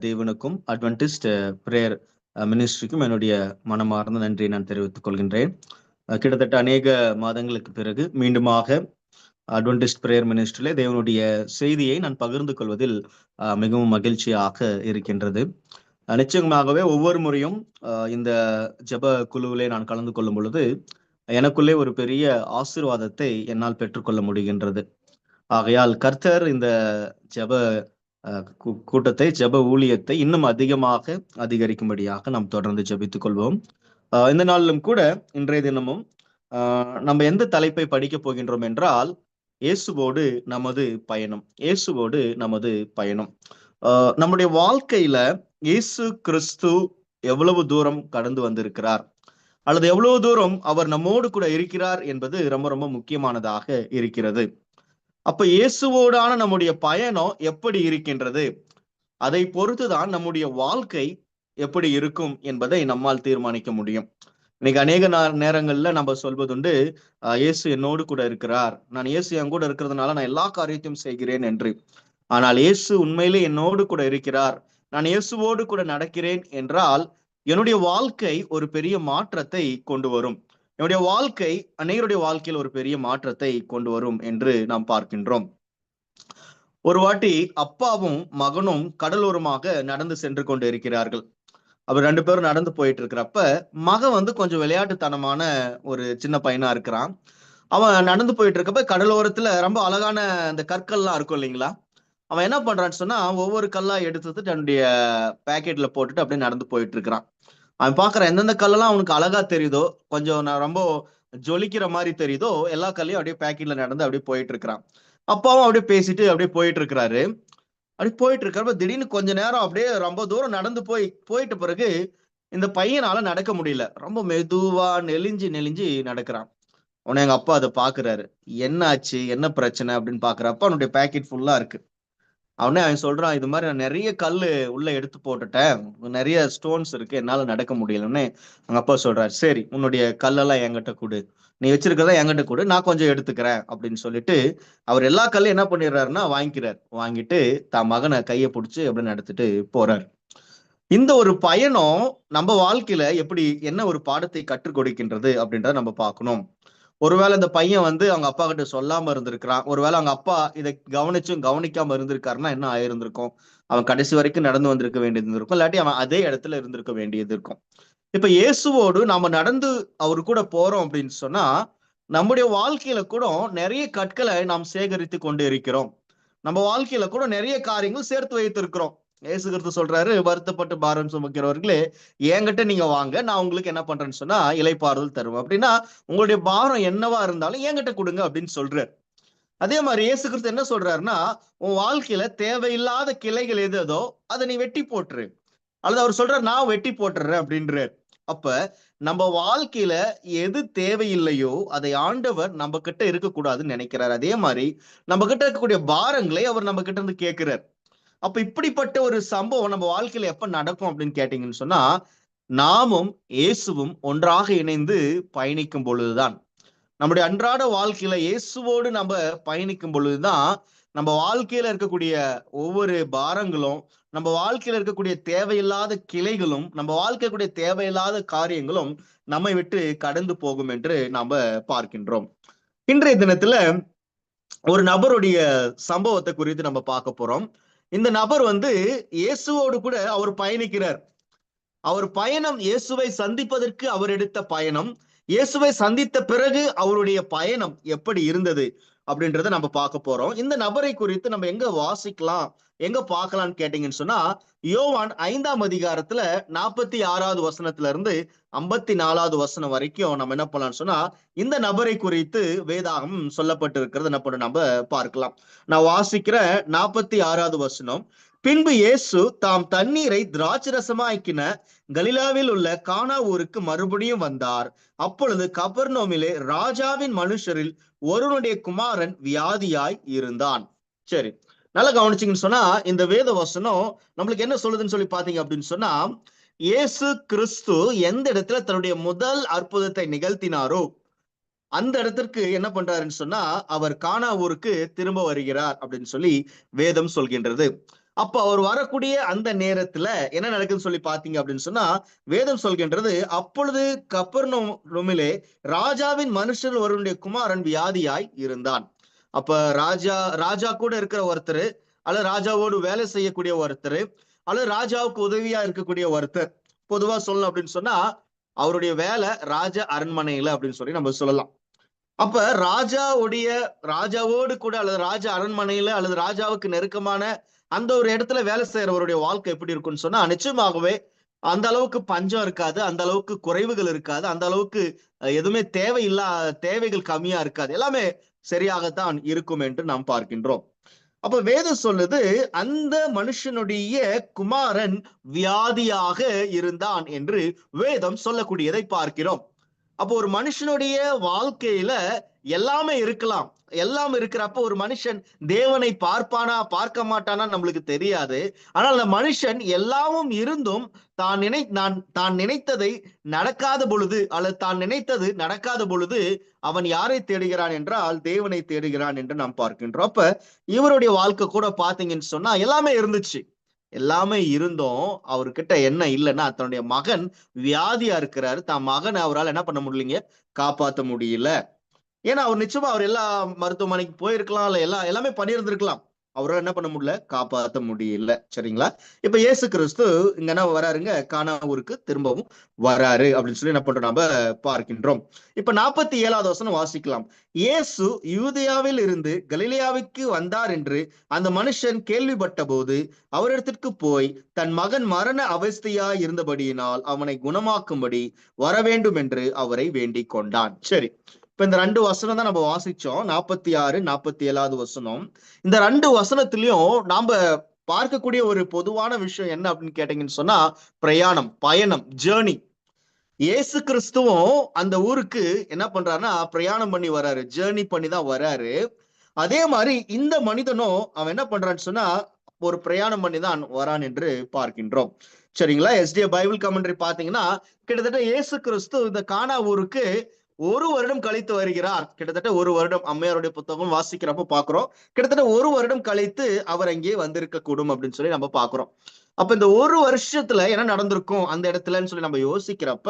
தேவனுக்கும் Adventist prayer மினிஸ்ட்ரிக்கும் என்னுடைய மனமார்ந்த நன்றியை நான் தெரிவித்துக் கொள்கின்றேன். கிட்டத்தட்ட அநேக மாதங்களுக்கு பிறகு மீண்டுமாக அட்வென்டிஸ்ட் பிரேயர் மினிஸ்ட்ரிலே தேவனுடைய செய்தியை நான் பகிர்ந்து கொள்வதில் அஹ், மிகவும் மகிழ்ச்சியாக இருக்கின்றது. நிச்சயமாகவே ஒவ்வொரு முறையும் அஹ், இந்த ஜெப குழுவிலே நான் கலந்து கொள்ளும் பொழுது எனக்குள்ளே ஒரு பெரிய ஆசிர்வாதத்தை என்னால் பெற்றுக்கொள்ள முடிகின்றது. ஆகையால் கர்த்தர் இந்த ஜெப கூட்டத்தை ஜெப ஊழியத்தை இன்னும் அதிகமாக அதிகரிக்கும்படியாக நாம் தொடர்ந்து ஜபித்துக் கொள்வோம். இந்த நாளிலும் கூட இன்றைய தினமும் நம்ம எந்த தலைப்பை படிக்க போகின்றோம் என்றால் இயேசுவோடு நமது பயணம் இயேசுவோடு நமது பயணம். நம்முடைய வாழ்க்கையில இயேசு கிறிஸ்து எவ்வளவு தூரம் கடந்து வந்திருக்கிறார்? அல்லது எவ்வளவு தூரம் அவர் நம்மோடு கூட இருக்கிறார் என்பது ரொம்ப ரொம்ப முக்கியமானதாக இருக்கிறது. அப்ப இயேசுவோடான நம்முடைய பயணம் எப்படி இருக்கின்றது? அதை பொறுத்துதான் நம்முடைய வாழ்க்கை எப்படி இருக்கும் என்பதை நம்மால் தீர்மானிக்க முடியும். இன்னைக்கு அநேக நேரங்கள்ல நம்ம சொல்வதுண்டு இயேசு என்னோடு கூட இருக்கிறார். நான் இயேசு என் கூட இருக்கிறதுனால நான் எல்லா காரியத்தையும் செய்கிறேன் என்று. ஆனால் இயேசு உண்மையிலே என்னோடு கூட இருக்கிறார். நான் இயேசுவோடு கூட நடக்கிறேன் என்றால் என்னுடைய வாழ்க்கை ஒரு பெரிய மாற்றத்தை கொண்டு வரும். என்னுடைய வாழ்க்கை அநேகருடைய வாழ்க்கையில் ஒரு பெரிய மாற்றத்தை கொண்டு வரும் என்று நாம் பார்க்கின்றோம். ஒரு வாட்டி அப்பாவும் மகனும் கடலோரமாக நடந்து சென்று கொண்டு இருக்கிறார்கள். அவர் ரெண்டு பேரும் நடந்து போயிட்டு இருக்கிறப்ப மகன் வந்து கொஞ்சம் விளையாட்டுத்தனமான ஒரு சின்ன பையனா இருக்கிறான். அவன் நடந்து போயிட்டு இருக்கப்ப கடலோரத்துல ரொம்ப அழகான அந்த கற்கள்லாம் இருக்கும் இல்லைங்களா? அவன் என்ன பண்றான்னு சொன்னா ஒவ்வொரு கல்லா எடுத்து தன்னுடைய பேக்கெட்ல போட்டுட்டு அப்படியே நடந்து போயிட்டு இருக்கிறான். அவன் பாக்குற எந்தெந்த கல்லெல்லாம் அவனுக்கு அழகா தெரியுதோ கொஞ்சம் நான் ரொம்ப ஜொலிக்கிற மாதிரி தெரியுதோ எல்லா கல்லையும் அப்படியே பேக்கெட்ல நடந்து அப்படியே போயிட்டு இருக்கிறான் அப்பாவும் அப்படியே பேசிட்டு அப்படியே போயிட்டு இருக்கிறாரு அப்படி போயிட்டு இருக்கிறப்ப திடீர்னு கொஞ்ச நேரம் அப்படியே ரொம்ப தூரம் நடந்து போய் போயிட்ட பிறகு இந்த பையனால நடக்க முடியல. ரொம்ப மெதுவா நெலிஞ்சு நெலிஞ்சு நடக்கிறான். உடனே எங்க அப்பா அதை பாக்குறாரு. என்ன ஆச்சு என்ன பிரச்சனை? அப்படின்னு பாக்குறப்ப அவனுடைய பேக்கெட் ஃபுல்லா இருக்கு. அவனே அவன் சொல்றான் இது மாதிரி நான் நிறைய கல் உள்ள எடுத்து போட்டுட்டேன். நிறைய ஸ்டோன்ஸ் இருக்கு என்னால நடக்க முடியலன்னு அவங்க அப்பா சொல்றாரு. சரி உன்னுடைய கல்லெல்லாம் என்கிட்ட கொடு. நீ வச்சிருக்கிறதா என்கிட்ட கொடு நான் கொஞ்சம் எடுத்துக்கிறேன் அப்படின்னு சொல்லிட்டு அவர் எல்லா கல்லும் என்ன பண்ணிடுறாருன்னா வாங்கிக்கிறார். வாங்கிட்டு தான் மகனை கையை பிடிச்சி அப்படின்னு நடத்திட்டு போறாரு. இந்த ஒரு பயணம் நம்ம வாழ்க்கையில எப்படி என்ன ஒரு பாடத்தை கற்றுக் கொடுக்கின்றது அப்படின்றத நம்ம பார்க்கணும். ஒருவேளை இந்த பையன் வந்து அவங்க அப்பா கிட்ட சொல்லாம இருந்திருக்கிறான். ஒருவேளை அவங்க அப்பா இதை கவனிச்சும் கவனிக்காம இருந்திருக்காருன்னா என்ன ஆயிருந்திருக்கும்? அவன் கடைசி வரைக்கும் நடந்து வந்திருக்க வேண்டியது இருக்கும் இல்லாட்டி அவன் அதே இடத்துல இருந்திருக்க வேண்டியது இருக்கும். இப்ப இயேசுவோடு நாம நடந்து அவரு கூட போறோம் அப்படின்னு சொன்னா நம்முடைய வாழ்க்கையில கூட நிறைய கற்களை நாம் சேகரித்து கொண்டு இருக்கிறோம் நம்ம வாழ்க்கையில கூட நிறைய காரியங்கள் சேர்த்து வைத்திருக்கிறோம். ஏசுகிறது சொல்றாரு வருத்தப்பட்டு பாரம் சுமக்கிறவர்களே என்கிட்ட நீங்க வாங்க நான் உங்களுக்கு என்ன பண்றேன்னு சொன்னா இலைப்பாறுதல் தருவேன். அப்படின்னா உங்களுடைய பாரம் என்னவா இருந்தாலும் என்கிட்ட கொடுங்க அப்படின்னு சொல்றாரு. அதே மாதிரி இயேசு கிறிஸ்து என்ன சொல்றாருன்னா உன் வாழ்க்கையில தேவையில்லாத கிளைகள் எது அதோ அதை நீ வெட்டி போட்டுரு. அல்லது அவர் சொல்றாரு நான் வெட்டி போட்டுறேன் அப்படின்றார். அப்ப நம்ம வாழ்க்கையில எது தேவையில்லையோ அதை ஆண்டவர் நம்ம கிட்ட இருக்கக்கூடாதுன்னு நினைக்கிறார். அதே மாதிரி நம்ம கிட்ட இருக்கக்கூடிய பாரங்களை அவர் நம்ம கிட்ட இருந்து கேட்கிறார். அப்ப இப்படிப்பட்ட ஒரு சம்பவம் நம்ம வாழ்க்கையில எப்ப நடக்கும் அப்படின்னு கேட்டீங்கன்னு சொன்னா நாமும் இயேசுவும் ஒன்றாக இணைந்து பயணிக்கும் பொழுதுதான். நம்முடைய அன்றாட வாழ்க்கையில இயேசுவோடு நம்ம பயணிக்கும் பொழுதுதான் நம்ம வாழ்க்கையில இருக்கக்கூடிய ஒவ்வொரு பாரங்களும் நம்ம வாழ்க்கையில இருக்கக்கூடிய தேவையில்லாத கிளைகளும் நம்ம வாழ்க்கைக்கூடிய தேவையில்லாத காரியங்களும் நம்மை விட்டு கடந்து போகும் என்று நாம பார்க்கின்றோம். இன்றைய தினத்துல ஒரு நபருடைய சம்பவத்தை குறித்து நம்ம பார்க்க போறோம். இந்த நபர் வந்து இயேசுவோடு கூட அவர் பயணிக்கிறார். அவர் பயணம் இயேசுவை சந்திப்பதற்கு அவர் எடுத்த பயணம். இயேசுவை சந்தித்த பிறகு அவருடைய பயணம் எப்படி இருந்தது? அப்படின்றத நம்ம பார்க்க போறோம். இந்த நபரை குறித்து நம்ம எங்க வாசிக்கலாம் எங்க பார்க்கலாம்னு கேட்டீங்கன்னு சொன்னா யோவான் ஐந்தாம் அதிகாரத்துல நாற்பத்தி ஆறாவது வசனத்துல இருந்து ஐம்பத்தி நாலாவது வசனம் வரைக்கும் நம்ம என்ன பண்ணலாம்னு சொன்னா இந்த நபரை குறித்து வேதாகம் சொல்லப்பட்டிருக்கிறது என்ன பண்ண நம்ம பார்க்கலாம். நான் வாசிக்கிற நாற்பத்தி ஆறாவது வசனம் பின்பு இயேசு தாம் தண்ணீரை திராட்சரசமாக்கின கலிலாவில் உள்ள கானா ஊருக்கு மறுபடியும் வந்தார். அப்பொழுது கபர்னோமிலே ராஜாவின் மனுஷரில் ஒருவனுடைய குமாரன் வியாதியாய் இருந்தான். சரி நல்லா கவனிச்சிங்கன்னு சொன்னா இந்த வேத வசனம் நம்மளுக்கு என்ன சொல்லுதுன்னு சொல்லி பாத்தீங்க அப்படின்னு சொன்னா இயேசு கிறிஸ்து எந்த இடத்துல தன்னுடைய முதல் அற்புதத்தை நிகழ்த்தினாரோ அந்த இடத்திற்கு என்ன பண்றாருன்னு சொன்னா அவர் கானா ஊருக்கு திரும்ப வருகிறார் அப்படின்னு சொல்லி வேதம் சொல்கின்றது. அப்ப அவர் வரக்கூடிய அந்த நேரத்துல என்ன நடக்குதுன்னு சொல்லி பாத்தீங்க அப்படின்னு சொன்னா வேதம் சொல்கின்றது அப்பொழுது கப்பர்னோமிலே ராஜாவின் மனுஷர் ஒருவனுடைய குமாரன் வியாதியாய் இருந்தான். அப்ப ராஜா ராஜா கூட இருக்கிற ஒருத்தர் அல்லது ராஜாவோடு வேலை செய்யக்கூடிய ஒருத்தர் அல்லது ராஜாவுக்கு உதவியா இருக்கக்கூடிய ஒருத்தர் பொதுவா சொல்லணும் அப்படின்னு சொன்னா அவருடைய வேலை ராஜ அரண்மனையில அப்படின்னு சொல்லி நம்ம சொல்லலாம். அப்ப ராஜாவுடைய ராஜாவோடு கூட அல்லது ராஜ அரண்மனையில அல்லது ராஜாவுக்கு நெருக்கமான அந்த ஒரு இடத்துல வேலை செய்யறவருடைய வாழ்க்கை எப்படி இருக்கும்னு சொன்னா நிச்சயமாகவே அந்த அளவுக்கு பஞ்சம் இருக்காது அந்த அளவுக்கு குறைவுகள் இருக்காது அந்த அளவுக்கு எதுவுமே தேவையில்லா தேவைகள் கம்மியா இருக்காது. எல்லாமே சரியாகத்தான் இருக்கும் என்று நாம் பார்க்கின்றோம். அப்ப வேதம் சொல்லுது அந்த மனுஷனுடைய குமாரன் வியாதியாக இருந்தான் என்று வேதம் சொல்லக்கூடியதை பார்க்கிறோம். அப்போ ஒரு மனுஷனுடைய வாழ்க்கையில எல்லாமே இருக்கலாம். எல்லாம் இருக்கிறப்ப ஒரு மனுஷன் தேவனை பார்ப்பானா பார்க்க மாட்டானா நம்மளுக்கு தெரியாது. ஆனால் அந்த மனுஷன் எல்லாமும் இருந்தும் தான் நினை நான் தான் நினைத்ததை நடக்காத பொழுது அல்லது தான் நினைத்தது நடக்காத பொழுது அவன் யாரை தேடுகிறான் என்றால் தேவனை தேடுகிறான் என்று நாம் பார்க்கின்றோம். அப்ப இவருடைய வாழ்க்கை கூட பாத்தீங்கன்னு சொன்னா எல்லாமே இருந்துச்சு. எல்லாமே இருந்தும் அவர்கிட்ட என்ன இல்லைன்னா தன்னுடைய மகன் வியாதியா இருக்கிறாரு. தான் மகனை அவரால் என்ன பண்ண முடியலைங்க? காப்பாற்ற முடியல. ஏன்னா அவர் நிச்சயமா அவர் எல்லா மருத்துவமனைக்கு போயிருக்கலாம் இல்ல எல்லாம் எல்லாமே பண்ணியிருந்திருக்கலாம். அவரால் என்ன பண்ண முடியல? காப்பாத்த முடியல. சரிங்களா? இப்ப இயேசு கிறிஸ்து இங்க என்ன வராருங்க? கானா ஊருக்கு திரும்பவும் வராரு. அப்படின்னு சொல்லி என்ன பண்றோம்? நாம பார்க்கின்றோம். இப்ப நாற்பத்தி ஏழாவது வசனம் வாசிக்கலாம். இயேசு யூதியாவில் இருந்து கலிலேயாவுக்கு வந்தார் என்று அந்த மனுஷன் கேள்விப்பட்ட போது அவரிடத்திற்கு போய் தன் மகன் மரண அவஸ்தையா இருந்தபடியினால் அவனை குணமாக்கும்படி வர வேண்டும் என்று அவரை வேண்டிக் கொண்டான். சரி. இப்ப இந்த ரெண்டு வசனம் தான் நம்ம வாசிச்சோம். நாற்பத்தி ஆறு நாற்பத்தி ஏழாவது வசனம். இந்த ரெண்டு வசனத்திலயும் நாம பார்க்கக்கூடிய ஒரு பொதுவான விஷயம் என்ன அப்படின்னு கேட்டீங்கன்னு சொன்னா பிரயாணம் பயணம் ஜேர்னி இயேசு கிறிஸ்துவும் அந்த ஊருக்கு என்ன பண்றாருன்னா பிரயாணம் பண்ணி வராரு ஜேர்னி பண்ணி தான் வராரு. அதே மாதிரி இந்த மனிதனும் அவன் என்ன பண்றான்னு சொன்னா ஒரு பிரயாணம் பண்ணி தான் வரான் என்று பார்க்கின்றோம். சரிங்களா? எஸ்டிஏ பைபிள் கமெண்ட்ரி பாத்தீங்கன்னா கிட்டத்தட்ட இயேசு கிறிஸ்து இந்த கானா ஊருக்கு ஒரு வருடம் கழித்து வருகிறார். கிட்டத்தட்ட ஒரு வருடம் அம்மையாருடைய புத்தகம் வாசிக்கிறப்ப பாக்குறோம். கிட்டத்தட்ட ஒரு வருடம் கழித்து அவர் அங்கே வந்திருக்க கூடும் அப்படின்னு சொல்லி நம்ம பாக்குறோம். அப்ப இந்த ஒரு வருஷத்துல என்ன நடந்திருக்கும் அந்த இடத்துலன்னு சொல்லி நம்ம யோசிக்கிறப்ப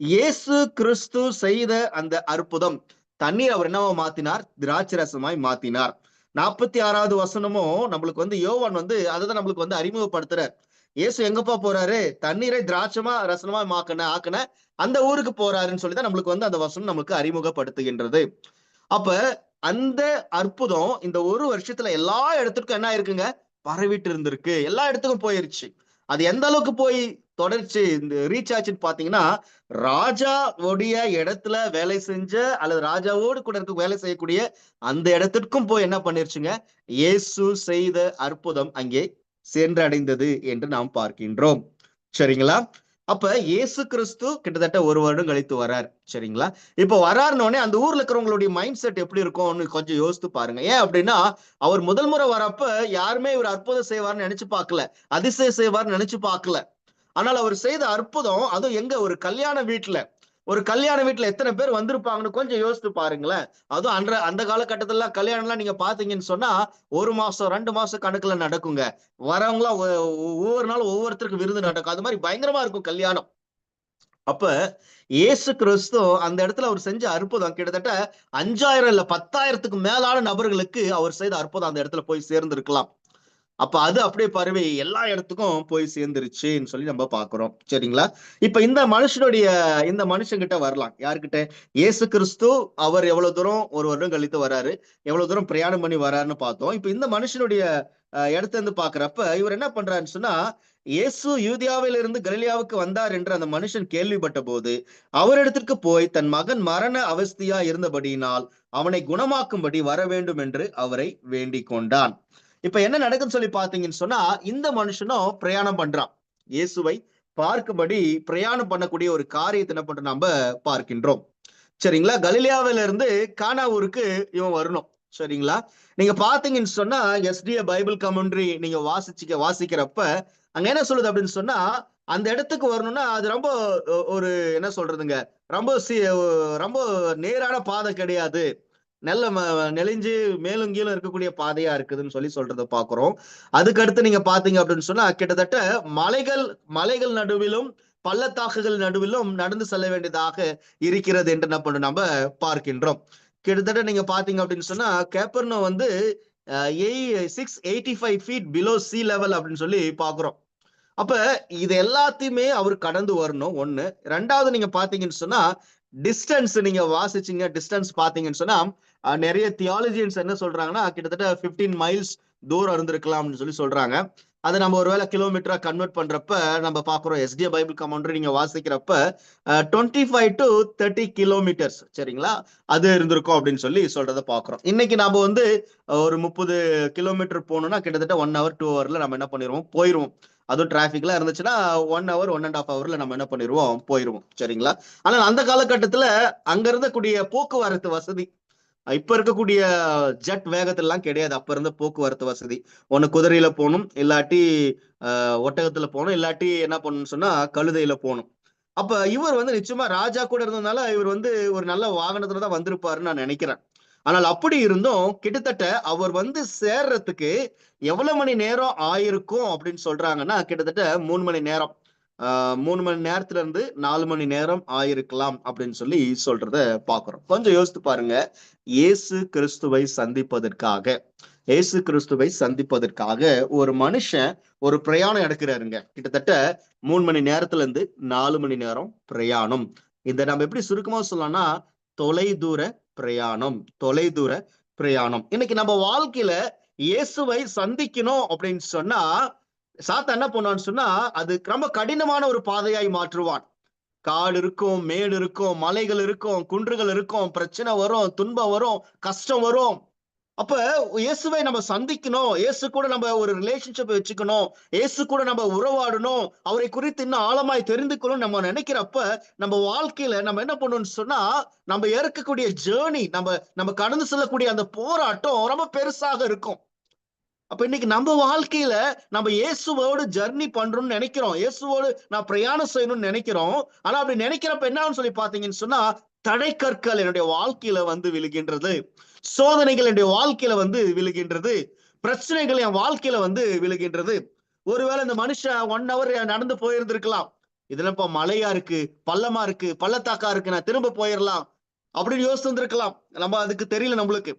இயேசு கிறிஸ்து செய்த அந்த அற்புதம் தண்ணீர் அவர் என்னவா மாத்தினார் திராட்சை ரசமாய் மாத்தினார். நாற்பத்தி ஆறாவது வசனமும் நம்மளுக்கு வந்து யோவான் வந்து அதுதான் நம்மளுக்கு வந்து அறிமுகப்படுத்துறார். இயேசு எங்கப்பா போறாரு? தண்ணீரை திராட்சமா ரசனமா மாக்கின ஆக்கின அந்த ஊருக்கு போறாருன்னு சொல்லி தான் நம்மளுக்கு வந்து அந்த வசனம் நம்மளுக்கு அறிமுகப்படுத்துகின்றது. அப்ப அந்த அற்புதம் இந்த ஒரு வருஷத்துல எல்லா இடத்துக்கும் என்ன இருக்குங்க பரவிட்டு இருந்திருக்கு. எல்லா இடத்துக்கும் போயிருச்சு. அது எந்த அளவுக்கு போய் தொடர்ச்சி? இந்த ரீச் ஆச்சுன்னு பாத்தீங்கன்னா ராஜாவுடைய இடத்துல வேலை செஞ்ச அல்லது ராஜாவோடு கூட இருக்க வேலை செய்யக்கூடிய அந்த இடத்திற்கும் போய் என்ன பண்ணிருச்சுங்க? இயேசு செய்த அற்புதம் அங்கே சென்றடைந்தது என்று நாம் பார்க்கின்றோம். சரிங்களா? அப்ப இயேசு கிறிஸ்து கிட்டத்தட்ட ஒரு வருடம் கழித்து வரார். சரிங்களா? இப்ப வராருனோடனே அந்த ஊர்ல இருக்கிறவங்களுடைய மைண்ட் செட் எப்படி இருக்கும்னு கொஞ்சம் யோசித்து பாருங்க. ஏன் அப்படின்னா அவர் முதல் முறை வரப்ப யாருமே இவர் அற்புதம் செய்வார்னு நினைச்சு பார்க்கல. அதிசயம் செய்வார்னு நினைச்சு பார்க்கல. ஆனால் அவர் செய்த அற்புதம் அதுவும் எங்க? ஒரு கல்யாண வீட்டுல ஒரு கல்யாண வீட்டுல எத்தனை பேர் வந்திருப்பாங்கன்னு கொஞ்சம் யோசித்து பாருங்களேன். அதுவும் அன்ற அந்த காலகட்டத்துல கல்யாணம்லாம் நீங்க பாத்தீங்கன்னு சொன்னா ஒரு மாசம் ரெண்டு மாசம் கணக்குல நடக்குங்க. வரவங்களாம் ஒ- ஒவ்வொரு நாளும் ஒவ்வொருத்தருக்கு விருந்து நடக்கும். அது மாதிரி பயங்கரமா இருக்கும் கல்யாணம். அப்ப இயேசு கிறிஸ்து அந்த இடத்துல அவர் செஞ்ச அற்புதம் கிட்டத்தட்ட அஞ்சாயிரம் இல்ல பத்தாயிரத்துக்கு மேலான நபர்களுக்கு அவர் செய்த அற்புதம் அந்த இடத்துல போய் சேர்ந்திருக்கலாம். அப்ப அது அப்படியே பரவி எல்லா இடத்துக்கும் போய் சேர்ந்துருச்சுன்னு சொல்லி நம்ம பாக்குறோம். சரிங்களா? இப்ப இந்த மனுஷனுடைய இந்த மனுஷங்கிட்ட வரலாம். யாருக்கிட்ட இயேசு கிறிஸ்து அவர் எவ்வளவு தூரம் ஒரு வருடம் கழித்து வராரு எவ்வளவு தூரம் பிரயாணம் பண்ணி வராருன்னு பார்த்தோம். இப்ப இந்த மனுஷனுடைய அஹ், இடத்துல இருந்து பாக்குறப்ப இவர் என்ன பண்றாருன்னு சொன்னா இயேசு யூதியாவில இருந்து கலிலியாவுக்கு வந்தார் என்று அந்த மனுஷன் கேள்விப்பட்ட போது அவரிடத்திற்கு போய் தன் மகன் மரண அவஸ்தியா இருந்தபடியினால் அவனை குணமாக்கும்படி வர வேண்டும் என்று அவரை வேண்டிக் கொண்டான். இப்ப என்ன நடக்குன்னு சொல்லி பாத்தீங்கன்னு சொன்னா இந்த மனுஷனும் பிரயாணம் பண்றான். இயேசுவை பார்க்கும்படி பிரயாணம் பண்ணக்கூடிய ஒரு காரியத்தை என்ன பண்ற நம்ம பார்க்கின்றோம். சரிங்களா? கலிலியாவில இருந்து கானா ஊருக்கு இவன் வரணும். சரிங்களா? நீங்க பாத்தீங்கன்னு சொன்னா எஸ்டிஏ பைபிள் கமெண்ட்ரி நீங்க வாசிச்சுக்க வாசிக்கிறப்ப அங்க என்ன சொல்லுது அப்படின்னு சொன்னா அந்த இடத்துக்கு வரணும்னா அது ரொம்ப ஒரு என்ன சொல்றதுங்க? ரொம்ப ரொம்ப நேரான பாதை கிடையாது. நல்ல ம- நெளிஞ்சு மேலும் கீழும் இருக்கக்கூடிய பாதையா இருக்குதுன்னு சொல்லி சொல்றத பாக்குறோம். அதுக்கு அடுத்து நீங்க பாத்தீங்க அப்படின்னு சொன்னா கிட்டத்தட்ட மலைகள் மலைகள் நடுவிலும் பள்ளத்தாக்குகள் நடுவிலும் நடந்து செல்ல வேண்டியதாக இருக்கிறது என்று என்ன பண்ண நம்ம பார்க்கின்றோம். கிட்டத்தட்ட நீங்க பாத்தீங்க அப்படின்னு சொன்னா கேப்பர்னோ வந்து six eighty five feet below sea level அப்படின்னு சொல்லி பாக்குறோம். அப்ப இது எல்லாத்தையுமே அவர் கடந்து வரணும். ஒண்ணு. ரெண்டாவது நீங்க பாத்தீங்கன்னு சொன்னா டிஸ்டன்ஸ் நீங்க வாசிச்சீங்க டிஸ்டன்ஸ் பாத்தீங்கன்னு சொன்னா நிறைய தியாலஜியன்ஸ் என்ன சொல்றாங்கன்னா கிட்டத்தட்ட 15 மைல்ஸ் தூரம் இருந்திருக்கலாம்னு சொல்லி சொல்றாங்க. அதை நம்ம ஒருவேளை கிலோமீட்டரா கன்வெர்ட் பண்றப்ப நம்ம பாக்குறோம் எஸ்டிஏ பைபிள் கமெண்ட்ரி நீங்க வாசிக்கிறப்ப twenty five to thirty kilometres சரிங்களா? அது இருந்திருக்கும் அப்படின்னு சொல்லி சொல்றத பாக்குறோம் இன்னைக்கு நாம வந்து ஒரு முப்பது கிலோமீட்டர் போகணும்னா கிட்டத்தட்ட ஒன் ஹவர் டூ ஹவர்ல நம்ம என்ன பண்ணிடுவோம் போயிருவோம். அதுவும் டிராஃபிக்லாம் இருந்துச்சுன்னா one hour one and half ஹவர்ல நம்ம என்ன பண்ணிடுவோம் போயிருவோம் சரிங்களா? ஆனால் அந்த காலகட்டத்தில் அங்க இருந்தக்கூடிய போக்குவரத்து வசதி இப்ப இருக்கக்கூடிய ஜெட் வேகத்துல எல்லாம் கிடையாது. அப்ப இருந்த போக்குவரத்து வசதி. ஒன்னு குதிரையில போகணும் இல்லாட்டி ஆஹ், ஒட்டகத்துல போகணும் இல்லாட்டி என்ன பண்ணணும்னு சொன்னா கழுதையில போகணும். அப்ப இவர் வந்து நிச்சயமா ராஜா கூட இருந்ததுனால இவர் வந்து ஒரு நல்ல வாகனத்துல தான் வந்திருப்பாருன்னு நான் நினைக்கிறேன். ஆனால் அப்படி இருந்தும் கிட்டத்தட்ட அவர் வந்து சேர்றதுக்கு எவ்வளவு மணி நேரம் ஆயிருக்கும் அப்படின்னு சொல்றாங்கன்னா கிட்டத்தட்ட மூணு மணி நேரம். மூணு மணி நேரத்துல இருந்து நாலு மணி நேரம் ஆயிருக்கலாம் அப்படின்னு சொல்லி சொல்றத பாக்குறோம் கொஞ்சம் யோசித்து பாருங்க. இயேசு கிறிஸ்துவை சந்திப்பதற்காக இயேசு கிறிஸ்துவை சந்திப்பதற்காக ஒரு மனுஷன் ஒரு பிரயாணம் எடுக்கிறாருங்க. கிட்டத்தட்ட மூணு மணி நேரத்துல இருந்து நாலு மணி நேரம் பிரயாணம். இதை நம்ம எப்படி சுருக்கமா சொல்லலாம்னா தொலைதூர பிரயாணம் தொலைதூர பிரயாணம். இன்னைக்கு நம்ம வாழ்க்கையில இயேசுவை சந்திக்கணும் அப்படின்னு சொன்னா சாத்தா என்ன பண்ணுவான்னு சொன்னா அது ரொம்ப கடினமான ஒரு பாதையாய் மாற்றுவான். காடு இருக்கும் மேடு இருக்கும் மலைகள் இருக்கும் குன்றுகள் இருக்கும் பிரச்சனை வரும் துன்பம் வரும் கஷ்டம் வரும். அப்ப இயேசுவை நம்ம சந்திக்கணும் இயேசு கூட நம்ம ஒரு ரிலேஷன்ஷிப் வச்சுக்கணும் இயேசு கூட நம்ம உறவாடணும் அவரை குறித்து இன்னும் ஆழமாய் தெரிந்துக்கணும் நம்ம நினைக்கிறப்ப நம்ம வாழ்க்கையில நம்ம என்ன பண்ணணும்னு சொன்னா நம்ம இறக்கக்கூடிய ஜேர்னி நம்ம நம்ம கடந்து செல்லக்கூடிய அந்த போராட்டம் ரொம்ப பெருசாக இருக்கும். அப்ப இன்னைக்கு நம்ம வாழ்க்கையில நம்ம இயேசுவோடு ஜர்னி பண்றோம்னு நினைக்கிறோம். இயேசுவோடு நான் பிரயாணம் செய்யணும்னு நினைக்கிறோம். ஆனா அப்படி நினைக்கிறப்ப என்னன்னு சொல்லி பாத்தீங்கன்னு சொன்னா தடை கற்கள் என்னுடைய வாழ்க்கையில வந்து விழுகின்றது. சோதனைகள் என்னுடைய வாழ்க்கையில வந்து விழுகின்றது. பிரச்சனைகள் என் வாழ்க்கையில வந்து விழுகின்றது. ஒருவேளை இந்த மனுஷன் ஒன் ஹவர் நடந்து போயிருந்திருக்கலாம். இதுல இப்ப மலையா இருக்கு பள்ளமா இருக்கு பள்ளத்தாக்கா இருக்கு நான் திரும்ப போயிடலாம் அப்படின்னு யோசித்து இருந்திருக்கலாம் நம்ம அதுக்கு தெரியல நம்மளுக்கு.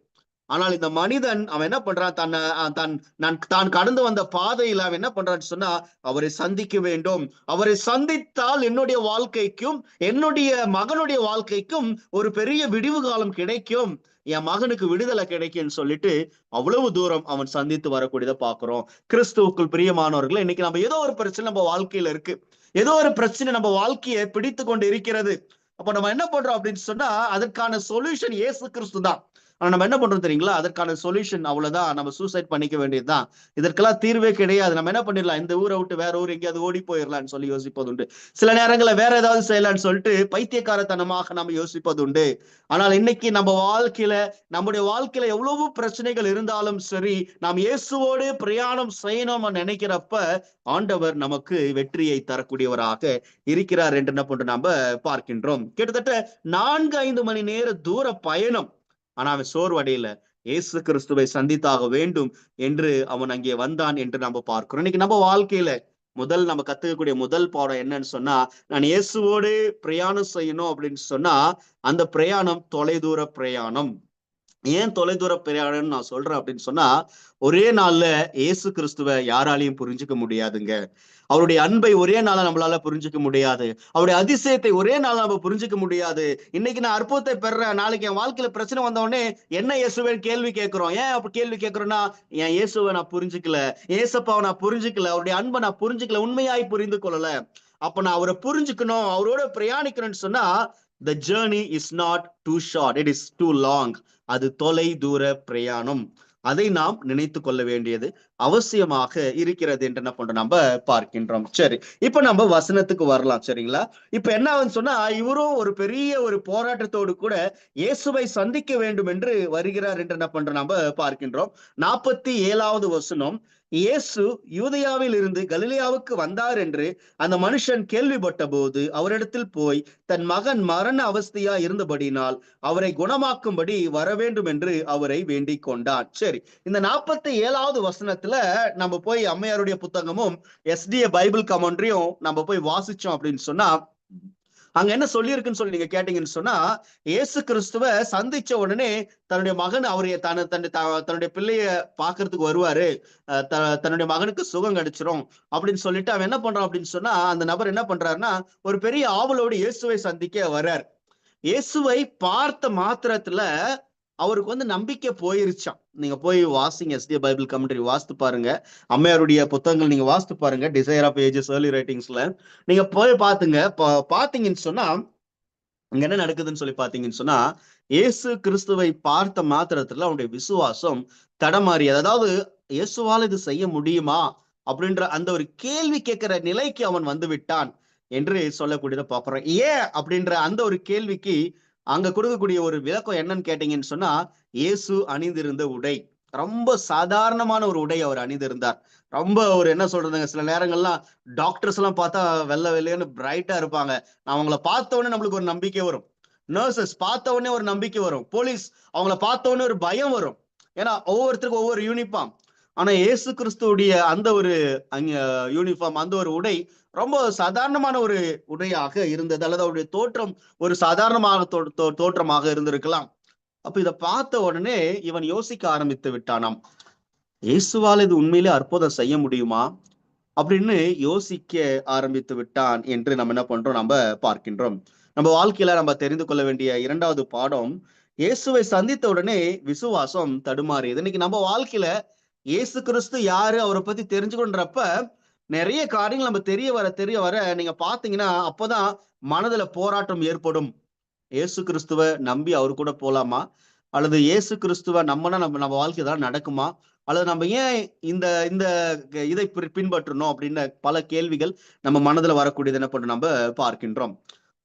ஆனால் இந்த மனிதன் அவன் என்ன பண்றான்? தன்னை தன் நான் தான் கடந்து வந்த பாதையில அவன் என்ன பண்றான்னு சொன்னா அவரை சந்திக்க வேண்டும். அவரை சந்தித்தால் என்னுடைய வாழ்க்கைக்கும் என்னுடைய மகனுடைய வாழ்க்கைக்கும் ஒரு பெரிய விடிவு காலம் கிடைக்கும். என் மகனுக்கு விடுதலை கிடைக்கும்னு சொல்லிட்டு அவ்வளவு தூரம் அவன் சந்தித்து வரக்கூடியதை பாக்குறோம் கிறிஸ்துவுக்குள் பிரியமானவர்கள் இன்னைக்கு நம்ம ஏதோ ஒரு பிரச்சனை நம்ம வாழ்க்கையில இருக்கு. ஏதோ ஒரு பிரச்சனை நம்ம வாழ்க்கையை பிடித்து கொண்டு இருக்கிறது. அப்ப நம்ம என்ன பண்றோம் அப்படின்னு சொன்னா அதற்கான சொல்யூஷன் இயேசு கிறிஸ்து தான். ஆனா நம்ம என்ன பண்றோம் தெரியுங்களா? அதற்கான சொல்யூஷன் அவ்வளவுதான். நம்ம சூசைட் பண்ணிக்க வேண்டியதுதான். இதற்கெல்லாம் தீர்வே கிடையாது. நம்ம என்ன பண்ணிடலாம்? இந்த ஊரை விட்டு வேற ஊர் எங்கேயாவது ஓடி போயிடலாம்னு சொல்லி யோசிப்பது உண்டு. சில நேரங்களில் வேற ஏதாவது செய்யலாம்னு சொல்லிட்டு பைத்தியக்காரத்தனமாக நம்ம யோசிப்பது உண்டு. ஆனால் இன்னைக்கு நம்ம வாழ்க்கையில நம்முடைய வாழ்க்கையில எவ்வளவு பிரச்சனைகள் இருந்தாலும் சரி நாம் இயேசுவோடு பிரயாணம் செய்யணும் நினைக்கிறப்ப ஆண்டவர் நமக்கு வெற்றியை தரக்கூடியவராக இருக்கிறார் என்று என்ன பண்றோம்? நம்ம பார்க்கின்றோம். கிட்டத்தட்ட நான்கு ஐந்து மணி நேர தூர பயணம் ஆனா அவன் சோர்வடையில. இயேசு கிறிஸ்துவை சந்தித்தாக வேண்டும் என்று அவன் அங்கே வந்தான் என்று நம்ம பார்க்கிறோம். இன்னைக்கு நம்ம வாழ்க்கையில முதல் நம்ம கத்துக்கக்கூடிய முதல் பாடம் என்னன்னு சொன்னா நான் இயேசுவோடு பிரயாணம் செய்யணும் அப்படின்னு சொன்னா அந்த பிரயாணம் தொலைதூர பிரயாணம். ஏன் தொலைதூர பிரயாணம்னு நான் சொல்றேன் அப்படின்னு சொன்னா ஒரே நாள்ல ஏசு கிறிஸ்துவ யாராலையும் புரிஞ்சுக்க முடியாதுங்க. அவருடைய அன்பை ஒரே நாள நம்மளால புரிஞ்சுக்க முடியாது. அவருடைய அதிசயத்தை ஒரே நாள் நம்ம புரிஞ்சுக்க முடியாது. இன்னைக்கு நான் அற்புதத்தை பெறேன். நாளைக்கு என் வாழ்க்கையில பிரச்சனை வந்த உடனே என்ன இயேசுவேன் கேள்வி கேட்கிறோம்? ஏன் அப்படி கேள்வி கேட்கிறோம்னா என் இயேசுவை நான் புரிஞ்சுக்கல. ஏசப்பாவை நான் புரிஞ்சுக்கல. அவருடைய அன்பை நான் புரிஞ்சுக்கல. உண்மையாய் புரிந்து கொள்ளல. அப்ப நான் அவரை புரிஞ்சுக்கணும் அவரோட பிரயாணிக்கணும்னு சொன்னா the journey is not too short it is too long அது தொலை தூர பிரயாணம். அதை நாம் நினைத்து கொள்ள வேண்டியது அவசியமாக இருக்கிறது என்று என்ன பண்றோம்? நம்ம பார்க்கின்றோம். சரி இப்ப நம்ம வசனத்துக்கு வரலாம் சரிங்களா? இப்ப என்ன ஆகுதுன்னு சொன்னா இவரும் ஒரு பெரிய ஒரு போராட்டத்தோடு கூட இயேசுவை சந்திக்க வேண்டும் என்று வருகிறார் என்று என்ன பண்றோம்? நம்ம பார்க்கின்றோம். நாற்பத்தி ஏழாவது வசனம் இயேசு யூதயாவில் இருந்து கலிலியாவுக்கு வந்தார் என்று அந்த மனுஷன் கேள்விப்பட்ட போது அவரிடத்தில் போய் தன் மகன் மரண அவஸ்தையா இருந்தபடினால் அவரை குணமாக்கும்படி வர வேண்டும் என்று அவரை வேண்டிக் கொண்டான். சரி இந்த நாற்பத்தி ஏழாவது வசனத்துல நம்ம போய் அம்மையாருடைய புத்தகமும் எஸ்டிஏ பைபிள் கமெண்ட்ரியும் நம்ம போய் வாசிச்சோம் அப்படின்னு சொன்னா அங்க என்ன சொல்லியிருக்குன்னு சொல்லி நீங்க கேட்டீங்கன்னு சொன்னா ஏசு கிறிஸ்துவ சந்திச்ச உடனே தன்னுடைய மகன் அவரைய தன தன்னுடைய த- தன்னுடைய பிள்ளைய பாக்குறதுக்கு வருவாரு. த- தன்னுடைய மகனுக்கு சுகம் கிடைச்சிரும் அப்படின்னு சொல்லிட்டு அவன் என்ன பண்றான் அப்படின்னு சொன்னா அந்த நபர் என்ன பண்றாருன்னா ஒரு பெரிய ஆவலோடு இயேசுவை சந்திக்க வர்றார். இயேசுவை பார்த்த மாத்திரத்துல அவருக்கு வந்து நம்பிக்கை போயிருச்சாம். நீங்க போய் வாசிங்க எஸ்டி பைபிள் கமெண்ட்ரி வாசித்து பாருங்க. அம்மையாருடைய புத்தகங்கள் நீங்க வாசித்து பாருங்க. டிசைர் ஆஃப் ஏஜஸ் ஏர்லி ரைட்டிங்ஸ்ல நீங்க போய் பாத்துங்க. பா- பாத்தீங்கன்னு சொன்னா இங்க என்ன நடக்குதுன்னு சொல்லி பாத்தீங்கன்னு சொன்னா இயேசு கிறிஸ்துவை பார்த்த மாத்திரத்துல அவனுடைய விசுவாசம் தடமாறியது. அதாவது இயேசுவால் இது செய்ய முடியுமா? அப்படின்ற அந்த ஒரு கேள்வி கேட்கிற நிலைக்கு அவன் வந்து விட்டான் என்று சொல்லக்கூடியதை பாக்குறோம் ஏன்? அப்படின்ற அந்த ஒரு கேள்விக்கு அங்க கொடுக்கக்கூடிய ஒரு விளக்கம் என்னன்னு கேட்டீங்கன்னு சொன்னா இயேசு அணிந்திருந்த உடை. ரொம்ப சாதாரணமான ஒரு உடை அவர் அணிந்திருந்தார். ரொம்ப ஒரு என்ன சொல்றதுங்க சில நேரங்கள்லாம் டாக்டர்ஸ் எல்லாம் பார்த்தா வெள்ளை வெள்ளையன்னு பிரைட்டா இருப்பாங்க. அவங்கள பார்த்த உடனே நம்மளுக்கு ஒரு நம்பிக்கை வரும். நர்சஸ் பார்த்த உடனே ஒரு நம்பிக்கை வரும். போலீஸ் அவங்கள பார்த்த உடனே ஒரு பயம் வரும். ஏன்னா ஒவ்வொருத்தருக்கும் ஒவ்வொரு யூனிஃபார்ம் ஆனா இயேசு கிறிஸ்துவுடைய அந்த ஒரு அங்க யூனிஃபார்ம் அந்த ஒரு உடை ரொம்ப சாதாரணமான ஒரு உடையாக இருந்தது. அல்லது அவருடைய தோற்றம் ஒரு சாதாரணமாக தோ- தோற்றமாக இருந்திருக்கலாம். அப்ப இதை பார்த்த உடனே இவன் யோசிக்க ஆரம்பித்து விட்டானாம். இயேசுவால் இது உண்மையிலே அற்புதம் செய்ய முடியுமா? அப்படின்னு யோசிக்க ஆரம்பித்து விட்டான் என்று நம்ம என்ன பண்றோம்? நம்ம பார்க்கின்றோம். நம்ம வாழ்க்கையில நம்ம தெரிந்து கொள்ள வேண்டிய இரண்டாவது பாடம் இயேசுவை சந்தித்த உடனே விசுவாசம் தடுமாறியது. இன்னைக்கு நம்ம வாழ்க்கையில இயேசு கிறிஸ்து யாரு அவரை பத்தி தெரிஞ்சுக்கொண்டப்ப நிறைய காரியங்கள் நம்ம தெரிய வர தெரிய வர நீங்க பாத்தீங்கன்னா அப்பதான் மனதுல போராட்டம் ஏற்படும். இயேசு கிறிஸ்துவ நம்பி அவரு கூட போலாமா? அல்லது இயேசு கிறிஸ்துவ நம்மனா நம்ம நம்ம வாழ்க்கை தான் நடக்குமா? அல்லது நம்ம ஏன் இந்த இந்த இதை பின்பற்றணும் அப்படின்னு பல கேள்விகள் நம்ம மனதுல வரக்கூடியது என்ன பண்ண நம்ம பார்க்கின்றோம்.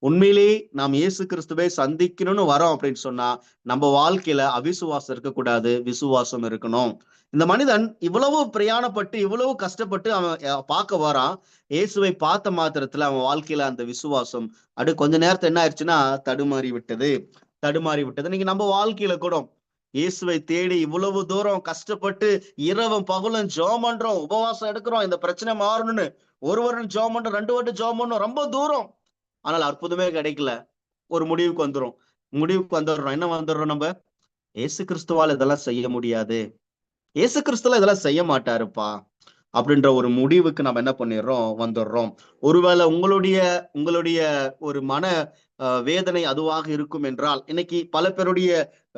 உண்மையிலே நாம் இயேசு கிறிஸ்துவை சந்திக்கணும்னு வரோம் அப்படின்னு சொன்னா நம்ம வாழ்க்கையில அவிசுவாசம் இருக்கக்கூடாது. விசுவாசம் இருக்கணும். இந்த மனிதன் இவ்வளவு பிரயாணப்பட்டு இவ்வளவு கஷ்டப்பட்டு அவன் பார்க்க வரான். இயேசுவை பார்த்த மாத்திரத்துல அவன் வாழ்க்கையில அந்த விசுவாசம் அப்படி கொஞ்ச நேரத்தை என்ன ஆயிடுச்சுன்னா தடுமாறி விட்டது. தடுமாறி விட்டது. இன்னைக்கு நம்ம வாழ்க்கையில கூட இயேசுவை தேடி இவ்வளவு தூரம் கஷ்டப்பட்டு இரவும் பகலும் ஜோம் பண்றோம் உபவாசம் எடுக்கிறோம் இந்த பிரச்சனை மாறணும்னு. ஒரு வருடம் ஜோம் பண்றோம் ரெண்டு வருடம் ஜோம் பண்ணோம் ரொம்ப தூரம். ஆனால் அற்புதமே கிடைக்கல. ஒரு முடிவுக்கு வந்துடும் முடிவுக்கு வந்துடுறோம். என்ன வந்துடுறோம் நம்ம? இயேசு கிறிஸ்துவால் இதெல்லாம் செய்ய முடியாது. இயேசு கிறிஸ்துல இதெல்லாம் செய்ய மாட்டாருப்பா. அப்படின்ற ஒரு முடிவுக்கு நம்ம என்ன பண்ணிடுறோம்? வந்துடுறோம். ஒருவேளை உங்களுடைய உங்களுடைய ஒரு மன அஹ், வேதனை அதுவாக இருக்கும் என்றால் இன்னைக்கு பல பேருடைய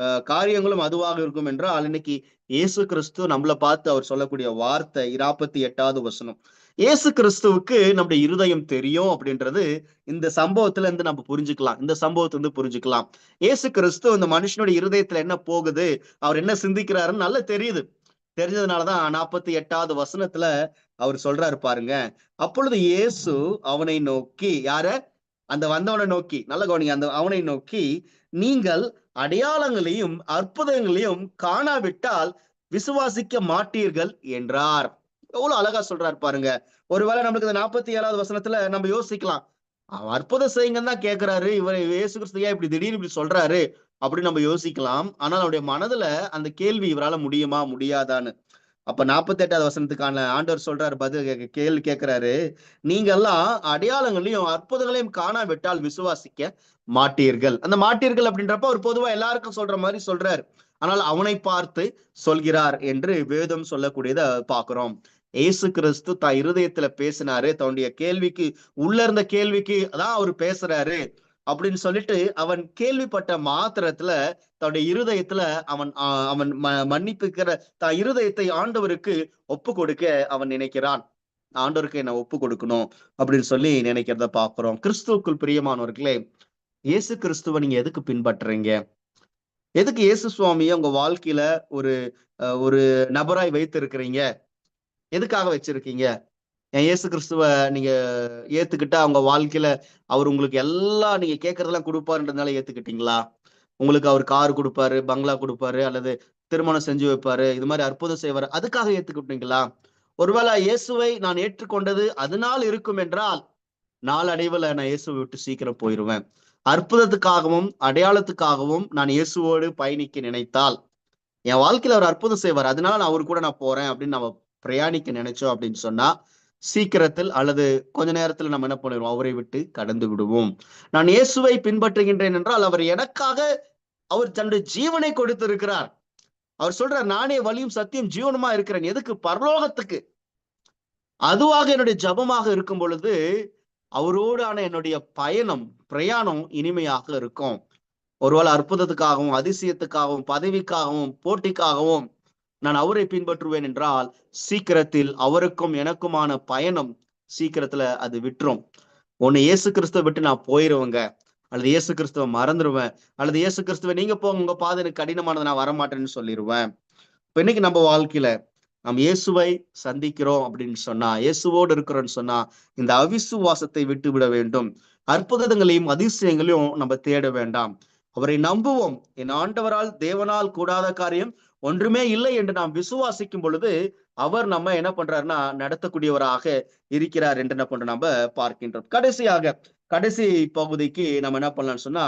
அஹ், காரியங்களும் அதுவாக இருக்கும் என்றால் இன்னைக்கு இயேசு கிறிஸ்து நம்மளை பார்த்து அவர் சொல்லக்கூடிய வார்த்தை இராப்பத்தி எட்டாவது வசனம். இயேசு கிறிஸ்துவுக்கு நம்முடைய இருதயம் தெரியும் அப்படின்றது இந்த சம்பவத்துல இருந்து நம்ம புரிஞ்சுக்கலாம். இந்த சம்பவத்துல இருந்து புரிஞ்சுக்கலாம். இயேசு கிறிஸ்து இந்த மனுஷனுடைய இருதயத்துல என்ன போகுது? அவர் என்ன சிந்திக்கிறாருன்னு நல்லா தெரியுது. தெரிஞ்சதுனாலதான் நாற்பத்தி எட்டாவது வசனத்துல அவர் சொல்றாரு பாருங்க. அப்பொழுது இயேசு அவனை நோக்கி யார? அந்த வந்தவனை நோக்கி. நல்ல கவனிங்க அந்த அவனை நோக்கி நீங்கள் அடையாளங்களையும் அற்புதங்களையும் காணாவிட்டால் விசுவாசிக்க மாட்டீர்கள் என்றார். எவ்வளவு அழகா சொல்றாரு பாருங்க. ஒருவேளை நமக்கு இந்த நாற்பத்தி ஏழாவது வசனத்துல நம்ம யோசிக்கலாம். அவர் அற்புதம் செய்யுங்கன்னு தான் கேட்கிறாரு இவர் இயேசு கிறிஸ்து ஏன் இப்படி திடீர்னு இப்படி சொல்றாரு? அப்படின்னு நம்ம யோசிக்கலாம். ஆனால் அவருடைய மனதுல அந்த கேள்வி இவரால முடியுமா முடியாதான்னு. அப்ப நாற்பத்தி எட்டாவது வசனத்துக்கான ஆண்டவர் சொல்றாரு பதில் கேள்வி கேட்கிறாரு. நீங்க எல்லாம் அடையாளங்களையும் அற்புதங்களையும் காணாவிட்டால் விசுவாசிக்க மாட்டீர்கள். அந்த மாட்டீர்கள் அப்படின்றப்ப அவர் பொதுவா எல்லாருக்கும் சொல்ற மாதிரி சொல்றாரு. ஆனால் அவனை பார்த்து சொல்கிறார் என்று வேதம் சொல்லக்கூடியதை பாக்குறோம் இயேசு கிறிஸ்து தான் இருதயத்துல பேசினாரு. தன்னுடைய கேள்விக்கு உள்ள இருந்த கேள்விக்கு அதான் அவர் பேசுறாரு. அப்படின்னு சொல்லிட்டு அவன் கேள்விப்பட்ட மாத்திரத்துல தன்னுடைய இருதயத்துல அவன் அவன் ம- மன்னிப்புக்கிற தான் இருதயத்தை ஆண்டவருக்கு ஒப்பு கொடுக்க அவன் நினைக்கிறான். ஆண்டவருக்கு என்ன ஒப்பு கொடுக்கணும் அப்படின்னு சொல்லி நினைக்கிறத பாக்குறோம் கிறிஸ்துவுக்குள் பிரியமானவர்களே இயேசு கிறிஸ்துவ நீங்க எதுக்கு பின்பற்றுறீங்க? எதுக்கு இயேசு சுவாமியை உங்க வாழ்க்கையில ஒரு ஒரு நபராய் வைத்திருக்கிறீங்க? எதுக்காக வச்சிருக்கீங்க? என் இயேசு கிறிஸ்துவ நீங்க ஏத்துக்கிட்டா அவங்க வாழ்க்கையில அவர் உங்களுக்கு எல்லாம் நீங்க கேட்கறதெல்லாம் கொடுப்பாருன்றதுனால ஏத்துக்கிட்டீங்களா? உங்களுக்கு அவர் கார் கொடுப்பாரு பங்களா கொடுப்பாரு அல்லது திருமணம் செஞ்சு வைப்பாரு இது மாதிரி அற்புதம் செய்வாரு அதுக்காக ஏத்துக்கிட்டீங்களா? ஒருவேளை இயேசுவை நான் ஏற்றுக்கொண்டது அதனால் இருக்கும் என்றால் நாளடைவுல நான் இயேசுவை விட்டு சீக்கிரம் போயிருவேன். அற்புதத்துக்காகவும் அடையாளத்துக்காகவும் நான் இயேசுவோடு பயணிக்க நினைத்தால் என் வாழ்க்கையில அவர் அற்புதம் செய்வார். அதனால நான் அவர் கூட நான் போறேன் அப்படின்னு நம்ம பிரயாணிக்க நினைச்சோம் அப்படின்னு சொன்னா சீக்கிரத்தில் அல்லது கொஞ்ச நேரத்தில் நம்ம என்ன பண்ணிடுவோம்? அவரை விட்டு கடந்து விடுவோம். நான் இயேசுவை பின்பற்றுகின்றேன் என்றால் அவர் எனக்காக அவர் தன்னுடைய ஜீவனை கொடுத்திருக்கிறார். அவர் சொல்றார் நானே வழியும் சத்தியம் ஜீவனமா இருக்கிறேன். எதுக்கு? பரலோகத்துக்கு. அதுவாக என்னுடைய ஜபமாக இருக்கும் பொழுது அவரோடான என்னுடைய பயணம் பிரயாணம் இனிமையாக இருக்கும். ஒருவேளை அற்புதத்துக்காகவும் அதிசயத்துக்காகவும் பதவிக்காகவும் போட்டிக்காகவும் நான் அவரை பின்பற்றுவேன் என்றால் சீக்கிரத்தில் அவருக்கும் எனக்குமான பயணம் சீக்கிரத்துல அது விட்டுரும். ஒன்னு இயேசு கிறிஸ்துவ விட்டு நான் போயிருவேங்க. அல்லது இயேசு கிறிஸ்துவ மறந்துடுவேன் அல்லது இயேசு கிறிஸ்துவ நீங்க போங்க உங்க பாதை எனக்கு கடினமானது நான் வரமாட்டேன்னு சொல்லிடுவேன் இப்ப இன்னைக்கு நம்ம வாழ்க்கையில நாம் இயேசுவை சந்திக்கிறோம் அப்படின்னு சொன்னா இயேசுவோடு இருக்கிறோம்னு சொன்னா இந்த அவிசுவாசத்தை விட்டு விட வேண்டும். அற்புதங்களையும் அதிசயங்களையும் நம்ம தேட வேண்டாம். அவரை நம்புவோம். என் ஆண்டவரால் தேவனால் கூடாத காரியம் ஒன்றுமே இல்லை என்று நாம் விசுவாசிக்கும் பொழுது அவர் நம்ம என்ன பண்றாருன்னா நடத்தக்கூடியவராக இருக்கிறார் என்று என்ன பண்ற நம்ம பார்க்கின்றோம். கடைசியாக கடைசி பகுதிக்கு நம்ம என்ன பண்ணலாம்னு சொன்னா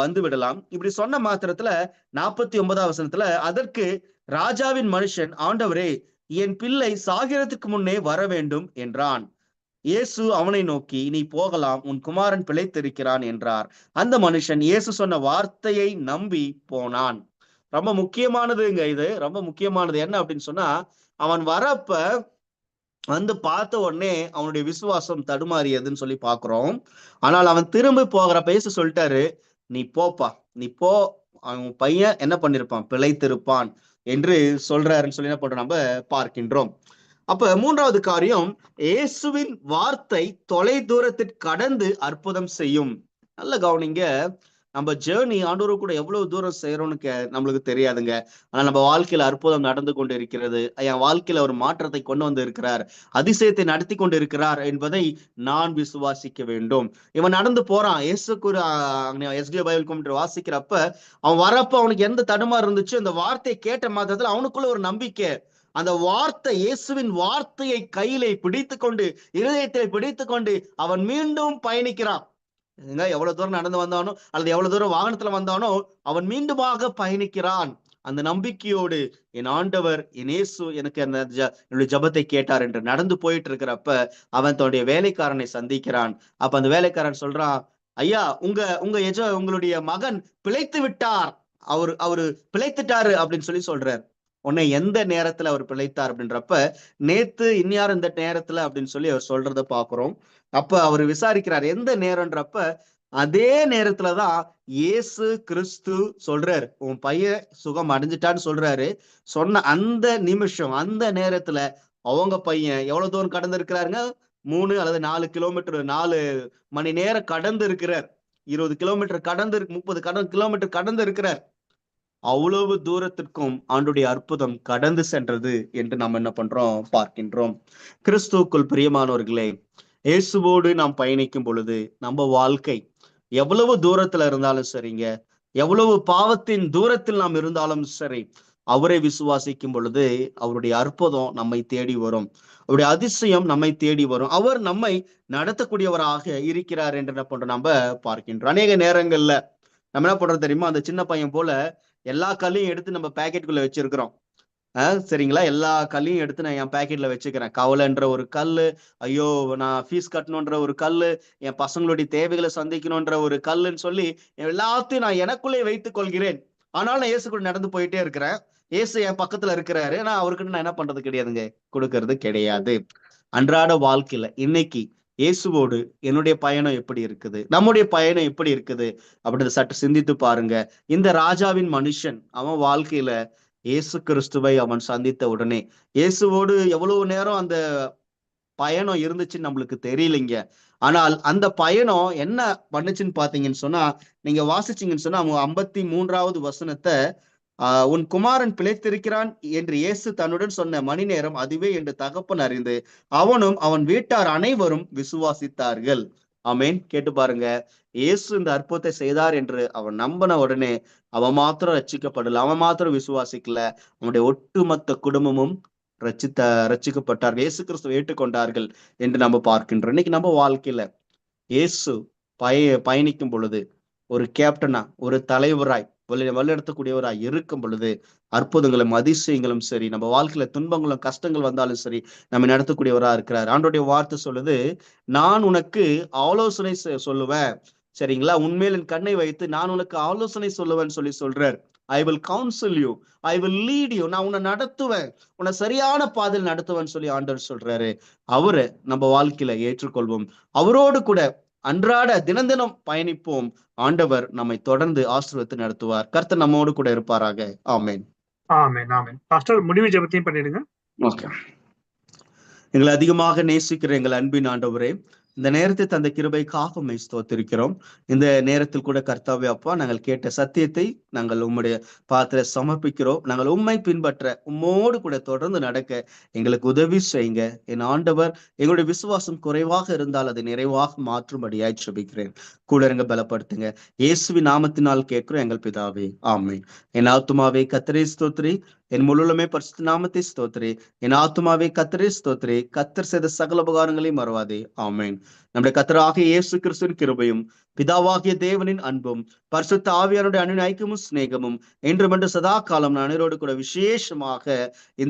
வந்து விடலாம். இப்படி சொன்ன மாத்திரத்துல நாற்பத்தி ஒன்பதாம் வசனத்துல அதற்கு ராஜாவின் மனுஷன் ஆண்டவரே என் பிள்ளை சாகிறதுக்கு முன்னே வர வேண்டும் என்றான். இயேசு அவனை நோக்கி நீ போகலாம் உன் குமாரன் பிழைத்திருக்கிறான் என்றார். அந்த மனுஷன் இயேசு சொன்ன வார்த்தையை நம்பி போனான். ரொம்ப முக்கியமானதுங்க இது. ரொம்ப முக்கியமானது என்ன அப்படின்னு சொன்னா அவன் வரப்ப வந்து பார்த்த உடனே அவனுடைய விசுவாசம் தடுமாறியதுன்னு சொல்லி பாக்குறோம் ஆனால் அவன் திரும்பி போகிற பேச சொல்லிட்டாரு நீ போப்பா நீ போ அவன் பையன் என்ன பண்ணிருப்பான்? பிழைத்திருப்பான் என்று சொல்றாருன்னு சொல்லி என்ன பண்றோம்? நம்ம பார்க்கின்றோம். அப்ப மூன்றாவது காரியம் இயேசுவின் வார்த்தை தொலை தூரத்திற்கு கடந்து அற்புதம் செய்யும். நல்ல கவனிங்க நம்ம ஜேர்னி ஆண்டோரு கூட எவ்வளவு தூரம் செய்யறோம்னு நம்மளுக்கு தெரியாதுங்க. ஆனா நம்ம வாழ்க்கையில அற்புதம் நடந்து கொண்டு இருக்கிறது என் வாழ்க்கையில ஒரு மாற்றத்தை கொண்டு வந்து இருக்கிறார் அதிசயத்தை நடத்தி கொண்டு இருக்கிறார் என்பதை நான் விசுவாசிக்க வேண்டும். இவன் நடந்து போறான். இயேசுக்கு எஸ்டிஓ பைபிள் கும்பிட்டு வாசிக்கிறப்ப அவன் வரப்ப அவனுக்கு எந்த தடுமா இருந்துச்சு அந்த வார்த்தையை கேட்ட மாத்திரத்துல அவனுக்குள்ள ஒரு நம்பிக்கை. அந்த வார்த்தை இயேசுவின் வார்த்தையை கையிலே பிடித்து கொண்டு இருதயத்தை பிடித்து கொண்டு அவன் மீண்டும் பயணிக்கிறான். எவ்வளவு தூரம் நடந்து வந்தானோ அல்லது எவ்வளவு தூரம் வாகனத்துல வந்தானோ அவன் மீண்டுமாக பயணிக்கிறான். அந்த நம்பிக்கையோடு என் ஆண்டவர் என் இயேசு எனக்கு அந்த என்னுடைய ஜபத்தை கேட்டார் என்று நடந்து போயிட்டு இருக்கிறப்ப அவன் தன்னுடைய வேலைக்காரனை சந்திக்கிறான். அப்ப அந்த வேலைக்காரன் சொல்றான் ஐயா உங்க உங்க எஜ உங்களுடைய மகன் பிழைத்து விட்டார். அவரு அவரு பிழைத்துட்டாரு அப்படின்னு சொல்லி சொல்றார். உன்னை எந்த நேரத்துல அவர் பிழைத்தார் அப்படின்றப்ப நேத்து இன்யார் இந்த நேரத்துல அப்படின்னு சொல்லி அவர் சொல்றத பாக்குறோம் அப்ப அவர் விசாரிக்கிறார் எந்த நேரம்ன்றப்ப அதே நேரத்துலதான் இயேசு கிறிஸ்து சொல்றாரு. உன் பையன் சுகம் அடைஞ்சிட்டான்னு சொல்றாரு. சொன்ன அந்த நிமிஷம் அந்த நேரத்துல அவங்க பையன் எவ்வளவு தூரம் கடந்து இருக்கிறாருங்க மூணு அல்லது நாலு கிலோமீட்டர் நாலு மணி நேரம் கடந்து இருக்கிறார் இருபது கிலோமீட்டர் கடந்து முப்பது கடன் கிலோமீட்டர் கடந்து இருக்கிறார் அவ்வளவு தூரத்திற்கும் ஆண்டுடைய அற்புதம் கடந்து சென்றது என்று நாம் என்ன பண்றோம்? பார்க்கின்றோம். கிறிஸ்துவுக்குள் பிரியமானவர்களே இயேசுவோடு நாம் பயணிக்கும் பொழுது நம்ம வாழ்க்கை எவ்வளவு தூரத்துல இருந்தாலும் சரிங்க. எவ்வளவு பாவத்தின் தூரத்தில் நாம் இருந்தாலும் சரி அவரை விசுவாசிக்கும் பொழுது அவருடைய அற்புதம் நம்மை தேடி வரும். அவருடைய அதிசயம் நம்மை தேடி வரும். அவர் நம்மை நடத்தக்கூடியவராக இருக்கிறார் என்று என்ன பண்றோம்? நம்ம பார்க்கின்றோம். அநேக நேரங்கள்ல நம்ம என்ன பண்றோம் தெரியுமா? அந்த சின்ன பையன் போல எல்லா கல்லையும் எடுத்து நம்ம பேக்கெட்டுக்குள்ள வச்சிருக்கிறோம். சரிங்களா? எல்லா கல்லையும் எடுத்து நான் என் பேக்கெட்ல வச்சுக்கிறேன். கவலைன்ற ஒரு கல் ஐயோ நான் ஃபீஸ் கட்டணுன்ற ஒரு கல் என் பசங்களுடைய தேவைகளை சந்திக்கணுன்ற ஒரு கல்லுன்னு சொல்லி எல்லாத்தையும் நான் எனக்குள்ளே வைத்துக் கொள்கிறேன். ஆனால் நான் இயேசு கூட நடந்து போயிட்டே இருக்கிறேன். இயேசு என் பக்கத்துல இருக்கிறாரு. நான் அவர்கிட்ட நான் என்ன பண்றது கிடையாதுங்க. கொடுக்கறது கிடையாது. அன்றாட வாழ்க்கையில இன்னைக்கு இயேசுவோடு என்னுடைய பயணம் எப்படி இருக்குது? நம்முடைய பயணம் எப்படி இருக்குது? அப்படின்னு சற்று சிந்தித்து பாருங்க. இந்த ராஜாவின் மனுஷன் அவன் வாழ்க்கையில இயேசு கிறிஸ்துவை அவன் சந்தித்த உடனே இயேசுவோடு எவ்வளவு நேரம் அந்த பயணம் இருந்துச்சுன்னு நம்மளுக்கு தெரியலைங்க. ஆனால் அந்த பயணம் என்ன பண்ணுச்சுன்னு பாத்தீங்கன்னு சொன்னா நீங்க வாசிச்சீங்கன்னு சொன்னா அவங்க ஐம்பத்தி மூன்றாவது வசனத்தை உன் குமாரன் பிழைத்திருக்கிறான் என்று இயேசு தன்னுடன் சொன்ன மணி நேரம் அதுவே என்று தகப்பன் அறிந்து அவனும் அவன் வீட்டார் அனைவரும் விசுவாசித்தார்கள். அமேன் கேட்டு பாருங்க. இயேசு இந்த அற்புதத்தை செய்தார் என்று அவன் நம்பின உடனே அவன் மாத்திரம் ரச்சிக்கப்படல அவன் மாத்திரம் விசுவாசிக்கல. அவனுடைய ஒட்டுமொத்த குடும்பமும் ரச்சித்த ரச்சிக்கப்பட்டார்கள் இயேசு கிறிஸ்துவை ஏற்றுக்கொண்டார்கள் என்று நம்ம பார்க்கின்றோம். இன்னைக்கு நம்ம வாழ்க்கையில இயேசு பய பயணிக்கும் பொழுது ஒரு கேப்டனா ஒரு தலைவராய் வழி வழிநடத்தக்கூடியவராய் இருக்கும் பொழுது அற்புதங்களும் அதிசயங்களும் சரி நம்ம வாழ்க்கையில துன்பங்களும் கஷ்டங்கள் வந்தாலும் சரி நம்ம நடத்தக்கூடியவராக இருக்கிறார். ஆண்டோடைய வார்த்தை சொல்லுது நான் உனக்கு ஆலோசனை சொ- சொல்லுவேன். சரிங்களா? உண்மையில் என் கண்ணை வைத்து நான் உனக்கு ஆலோசனை சொல்லுவேன்னு சொல்லி சொல்றார். I will counsel you I will lead you நான் உன்னை நடத்துவேன். உன்னை சரியான பாதையில் நடத்துவேன்னு சொல்லி ஆண்டவர் சொல்றாரு. அவரை நம்ம வாழ்க்கையில ஏற்றுக்கொள்வோம். அவரோடு கூட அன்றாட தினம் தினம் பயணிப்போம். ஆண்டவர் நம்மை தொடர்ந்து ஆசீர்வத்து நடத்துவார். கர்த்தர் நம்மோடு கூட இருப்பாராக. ஆமென். ஆமென் ஆமென். பாஸ்டர் முடிவு ஜெபத்தையும் பண்ணிடுங்க. ஓகே எங்களை அதிகமாக நேசிக்கிற எங்கள் அன்பின் ஆண்டவரே இந்த நேரத்தை தந்த கிருபைக்காக உம்மை ஸ்தோத்திருக்கிறோம். இந்த நேரத்தில் கூட கர்த்தாவே அப்பா நாங்கள் கேட்ட சத்தியத்தை நாங்கள் உம்முடைய பாத்திர சமர்ப்பிக்கிறோம். நாங்கள் உம்மை பின்பற்ற உம்மோடு கூட தொடர்ந்து நடக்க எங்களுக்கு உதவி செய்யுங்க. என் ஆண்டவர் எங்களுடைய விசுவாசம் குறைவாக இருந்தால் அதை நிறைவாக மாற்றும்படியாய் சுபிக்கிறேன் கூட இருங்க பலப்படுத்துங்க. இயேசுவி நாமத்தினால் கேட்கிறோம் எங்கள் பிதாவே. ஆமை என் ஆத்துமாவே கத்திரை ஸ்தோத்ரி. என் முழுலமே பரிசு நாமத்தை ஸ்தோத்ரி. என் ஆத்துமாவே கத்திரை ஸ்தோத்ரி. கத்தர் செய்த சகல உபகாரங்களையும் மறவாதே. ஆமேன். நம்முடைய கத்தராகிய இயேசு கிறிஸ்துவின் கிருபையும் பிதாவாகிய தேவனின் அன்பும் பரிசுத்த ஆவியானுடைய அணின் ஐக்கியமும் சிநேகமும் என்றுமென்று சதா காலம் அனைவரோடு கூட விசேஷமாக இந்த